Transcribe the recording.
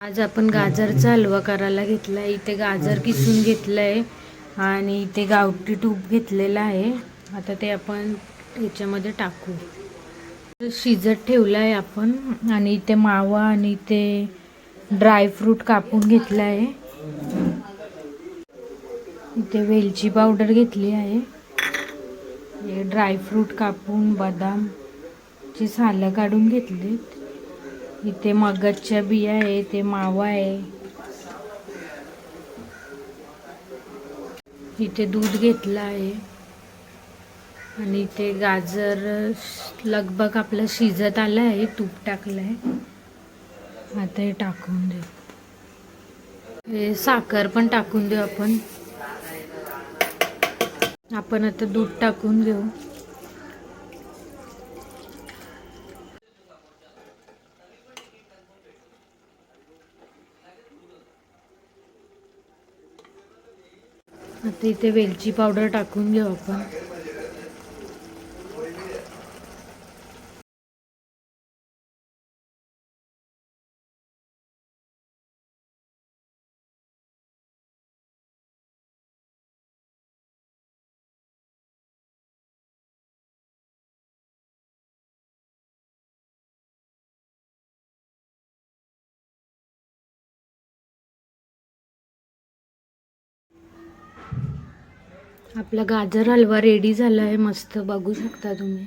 आज आपण गाजरचा हलवा करायला घेतला आहे इथे गाजर किसून घेतलं आहे आणि इथे गावठी तूप घेतलेलं आहे. आता ते आपण याच्यामध्ये टाकू. शिजत ठेवलं आहे आपण आणि इथे मावा आणि इथे ड्रायफ्रूट कापून घेतलं आहे इथे वेलची पावडर घेतली आहे. हे ड्रायफ्रूट कापून बदामची सालं काढून घेतलीत. इथे मगजच्या बिया आहे ते मावा आहे. इथे दूध घेतलं आहे. आणि इथे गाजर लगभग आपलं शिजत आलं आहे तूप टाकलं आहे. आता हे टाकून देऊ. हे साखर पण टाकून देऊ आपण. आपण आता दूध टाकून घेऊ. आता इथे वेलची पावडर टाकून घेऊ आपण. आपला गाजर हलवा रेडी झाला आहे मस्त बघू शकता तुम्ही.